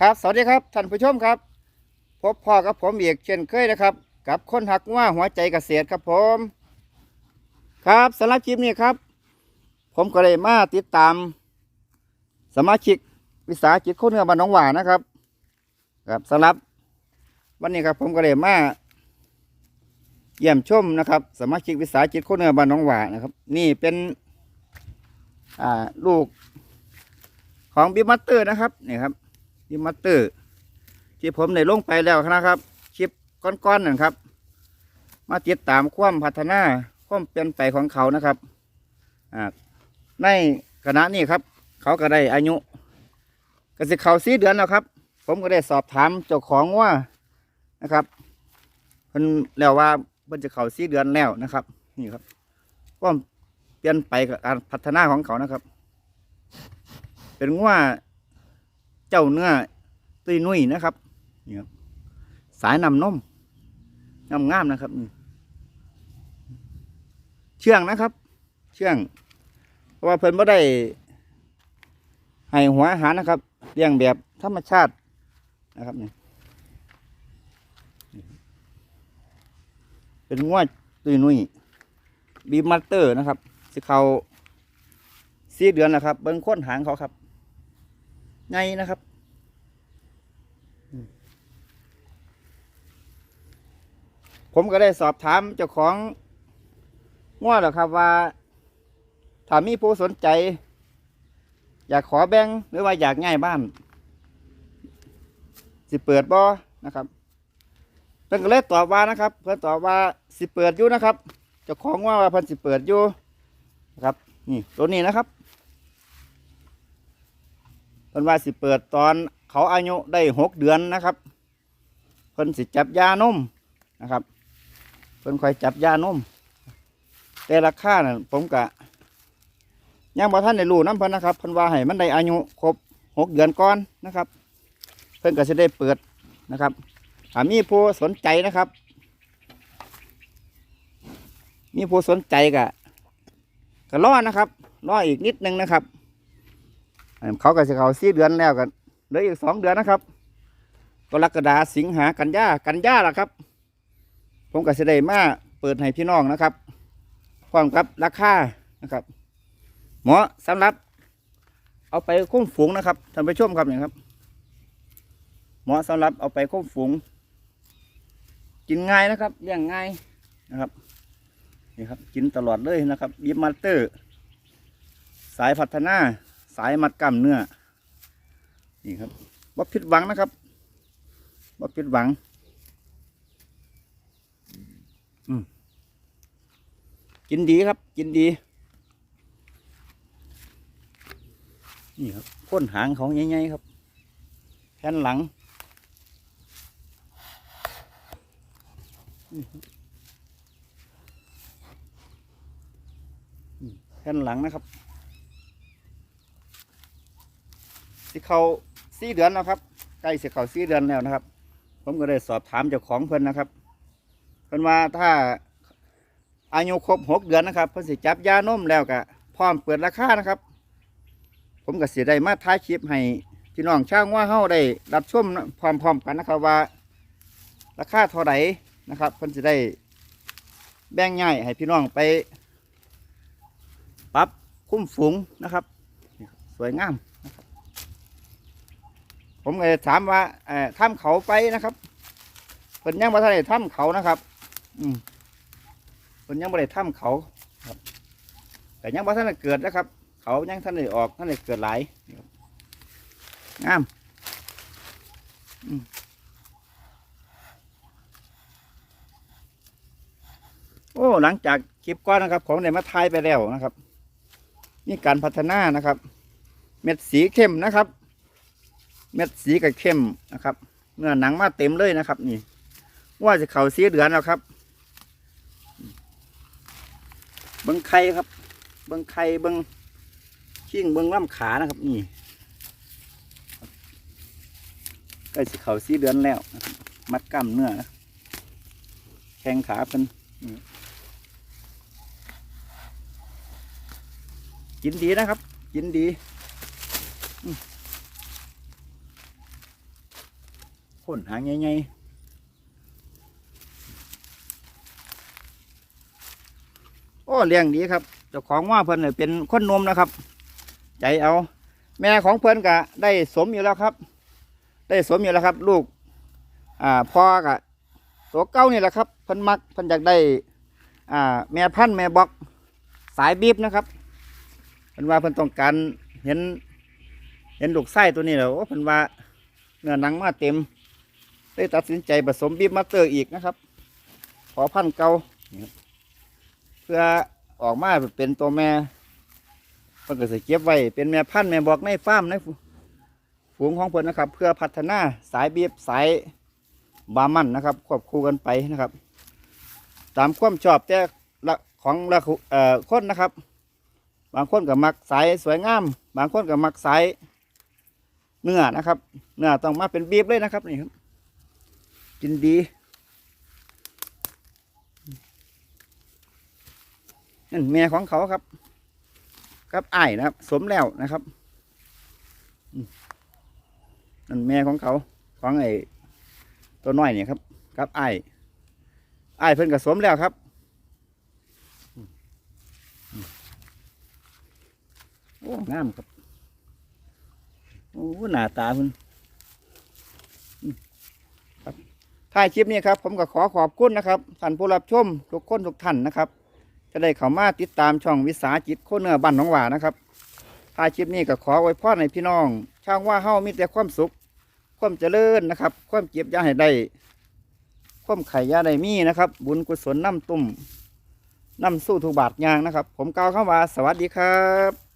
ครับ สวัสดีครับท่านผู้ชมครับ พบพ่อกับผมอีกเช่นเคยนะครับ กับคนหักว่าหัวใจเกษตรครับผม ครับสำหรับคลิปนี้ครับ ผมก็เลยมาติดตาม สมาชิกวิสาหกิจคนเนื้อบ้านหนองหวานนะครับ ครับสำหรับ วันนี้ครับผมก็เลยมาเยี่ยมชมนะครับ สมาชิกวิสาหกิจคนเนื้อบ้านหนองหวานนะครับ นี่เป็นลูกของบิมัตเตอร์นะครับนี่ครับ บิมัตเตอร์ที่ผมได้ลงไปแล้วนะครับคลิปก้อนๆนั่นครับ มาติดตามความพัฒนาความเปลี่ยนไปของเขานะครับในขณะนี้ครับ เขาก็ได้อายุก็สิเขาสีเดือนแล้วครับ ผมก็ได้สอบถามเจ้าของว่านะครับเพิ่นแล้วว่าเพิ่นจะเขาสีเดือนแล้วนะครับนี่ครับความเปลี่ยนไปกับการพัฒนาของเขานะครับ เป็นว่า เจ้าเนื้อตุยนุ่ยนะครับนี่ครับสายนำนมงามงามนะครับ เชื่องนะครับ เชื่อง เพราะว่าเพิ่นไม่ได้ให้หัวอาหารนะครับเลี้ยงแบบธรรมชาตินะครับนี่เป็นงวดตุยนุ่ยบีมัตเตอร์นะครับสิเขาสีเดือนแล้วครับ เบิ้งค้นหางเขาครับไงนะครับ ผมก็ได้สอบถามเจ้าของง้อแล้วครับว่าถ้ามีผู้สนใจ อยากขอแบ่งหรือว่าอยากง่ายบ้าน สิเปิดบ่นะครับเพิ่นก็เลยตอบว่านะครับ เพิ่นตอบว่าสิเปิดอยู่นะครับเจ้าของว่าว่าเพิ่นสิเปิดอยู่นะครับ นี่ตัวนี้นะครับเพิ่นว่าสิเปิดตอน เขาอายุได้หกเดือนนะครับ เพิ่นสิจับยานมนะครับ เพิ่นคอยจับยานม แต่ราคาน่ะผมกะยังบ่ท่านได้รู้น้ำเพิ่นนะครับเพิ่นว่าให้มันได้อายุครบหกเดือนก่อนนะครับ เพิ่นก็จะได้เปิดนะครับถ้ามีผู้สนใจนะครับ มีผู้สนใจกะก็รอนะครับรออีกนิดนึงนะครับ เขาก็จะเขาสี่เดือนแล้วกัน เหลืออีกสองเดือนนะครับกรกฎาสิงหากันยากันยาละครับ ผมก็จะได้มาเปิดให้พี่น้องนะครับพร้อมกับราคานะครับเหมาะสำหรับ เอาไปคุ้มฝูงนะครับท่านผู้ชมครับนี่ครับ เหมาะสำหรับเอาไปคุ้มฝูง กินง่ายนะครับเลี้ยงง่ายนะครับนี่ครับกินตลอดเลยนะครับยิบมาสเตอร์ สายพัฒนา สายมัดกล้ามเนื้อ นี่ครับบ่ผิดหวังนะครับบ่ผิดหวังอืมกินดีครับ กินดี นี่ครับพ้นหางของใหญ่ๆครับแผ่นหลังแผ่นหลังนะครับสิเขา สี่เดือนแล้วครับใกล้เสิเขาสี่เดือนแล้วนะครับ ผมก็ได้สอบถามเจ้าของเพิ่นนะครับเพิ่นว่าถ้าอายุครบหกเดือนนะครับเพิ่นสิจับยานมแล้วก็พร้อมเปิดราคานะครับ ผมก็เสิได้มาท้ายคลิปให้พี่น้องช่างว่าเฮาได้รับชมพร้อมๆกันนะครับว่า ราคาเท่าไหร่นะครับเพิ่นสิได้แบ่งง่ายให้พี่น้องไปปรับคุ้มฝูงนะครับนี่ครับสวยงาม ผมเลยถามว่าเอ่อถ้ำเขาไปนะครับเพิ่นยังบ่ทันได้ถ้ำเขานะครับ อืมเพิ่นยังบ่ได้ถ้ำเขาครับ แต่ยังบ่ทันได้เกิดนะครับ เขายังทันได้ออกทันได้เกิดหลายงามโอ้หลังจากคลิปก้อนนะครับ ของได้มาทายไปแล้วนะครับ นี่การพัฒนานะครับ เม็ดสีเข้มนะครับ เม็ดสีก็เข้มนะครับ เนื้อหนังมาเต็มเลยนะครับ นี่ ว่าจะเข่าสีเดือนแล้วครับเบิ้งไข่ครับ เบิ้งไข่เบิ้งชิ่งเบิ้งล่ำขานะครับ นี่ใกล้จะเข่าสีเดือนแล้ว มัดกล้ามเนื้อนะแข้งขาเป็นกินดีนะครับ กินดี พ่นหางใหญ่ๆโอ้เลี้ยงดีครับเจ้าของว่าเพิ่นเนี่ยเป็นคนนมนะครับ ใจเอา แม่ของเพิ่นก็ได้สมอยู่แล้วครับ ได้สมอยู่แล้วครับ ลูก อ่าพ่อกะตัวเก้านี่แหละครับเพิ่นมักเพิ่นอยากได้ อ่า แม่พันธุ์แม่บอกสายบีบนะครับเพิ่นว่าเพิ่นต้องการเห็น เห็นลูกไส้ตัวนี้แล้วโอ้เพิ่นว่าเนื้อหนังมาเต็ม ได้ตัดสินใจผสมบีบมาสเตอร์อีกนะครับ ขอพันเกาเพื่อออกมาเป็นตัวแม่เพิ่นก็จะเก็บไว้เป็นแม่พันธุ์แม่บอกในฟาร์มในฝูงของเพิ่นนะครับ เพื่อพัฒนาสายบีบสายบามันนะครับควบคู่กันไปนะครับ ตามความชอบแต่ละของละคุเอ่อคนนะครับ บางคนก็มักสายสวยงาม บางคนก็มักสายเนื้อนะครับ เนื้อต้องมาเป็นบีบเลยนะครับนี่ครับ กินดีนั่นแม่ของเขาครับกับไอ้นะครับ สมแล้วนะครับนั่นแม่ของเขาของไอ้ตัวน้อยเนี่ยครับกับไอ้ายอ้เพิ่นก็สมแล้วครับโอ้งามครับ โอ้หน้าตาเพิ่นอืมครับ ท้ายคลิปนี้ครับผมก็ขอขอบคุณนะครับท่านผู้รับชมทุกคนทุกท่านนะครับ จะได้เข้ามาติดตามช่องวิสาจิตโคเนื้อบ้านหนองหวานะครับท้ายคลิปนี้ก็ขอไว้พรในพี่น้อง ช่างว่าเฮามีแต่ความสุข ความเจริญนะครับ ความเก็บยาให้ได้ความไข่ยาได้มีนะครับ บุญกุศลน้ำตุ่มน้ำสู้ทุกบาทยางนะครับ ผมกล่าวคำว่าสวัสดีครับ